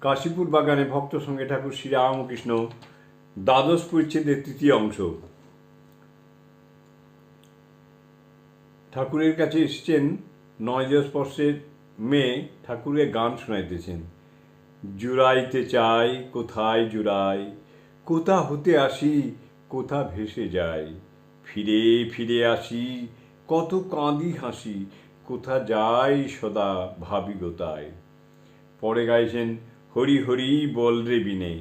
কাশীপুর বাগানে ভক্ত সঙ্গে ঠাকুর শ্রীরামকৃষ্ণ দ্বাদশ পরিচ্ছেদের তৃতীয় অংশ। ঠাকুরের কাছে এসেছেন নয় স্পর্শের মেয়ে, ঠাকুরের গান শোনাইতেছেন। জুড়াইতে চাই, কোথায় জুড়াই? কোথা হতে আসি, কোথা ভেসে যাই? ফিরে ফিরে আসি, কত কাঁদি হাসি, কোথা যাই সদা ভাবি গোতায় পরে গাইছেন হরি হরি বল রে বিনে।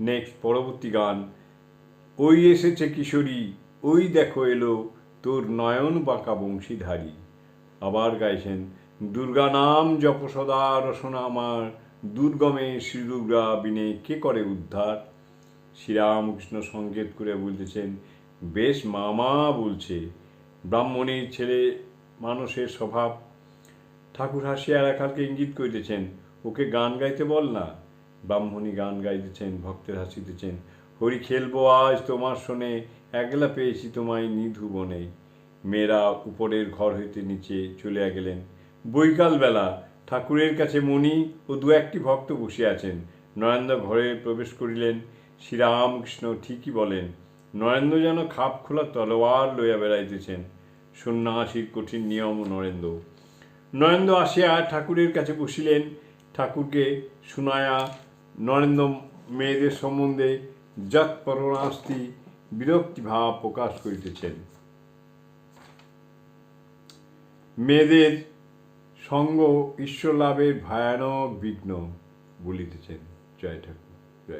নেক্সট পরবর্তী গান। ওই এসেছে কিশোরী, ওই দেখো এলো তোর নয়ন বাঁকা বংশীধারী। আবার গাইছেন, দুর্গা নাম জপ সদা রসনা আমার, দুর্গমে শ্রী দুর্গা বিনে কে করে উদ্ধার? শ্রীরামকৃষ্ণ সংকেত করে বলতেছেন, বেশ মামা বলছে, ব্রাহ্মণের ছেলে মানুষের স্বভাব। ঠাকুর হাসিয়া রাখালকে ইঙ্গিত করিতেছেন ওকে গান গাইতে বল না। ব্রাহ্মণী গান গাইতেছেন, ভক্তের হাসিতেছেন হরি খেলব আজ তোমার শোনে, একলা পেয়েছি তোমায় নিধু বনে। মেয়েরা উপরের ঘর হইতে নিচে চলে গেলেন। বৈকাল বেলা ঠাকুরের কাছে মণি ও দু একটি ভক্ত বসিয়া আছেন। নরেন্দ্র ঘরে প্রবেশ করিলেন। শ্রীরামকৃষ্ণ, ঠিকই বলেন নরেন্দ্র যেন খাপ খোলা তলোয়ার লইয়া বেড়াইতেছেন। সন্ন্যাসীর কঠিন নিয়ম নরেন্দ্র। নরেন্দ্র আসিয়া ঠাকুরের কাছে বসিলেন। ঠাকুরকে শুনায়া নরেন্দ্র মেয়েদের সম্বন্ধে যৎ পরণাস্তি বিরক্তিভাব প্রকাশ করিতেছেন। মেয়েদের সঙ্গ ঈশ্বর লাভের ভয়ানক বিঘ্ন বলিতেছেন জয় ঠাকুর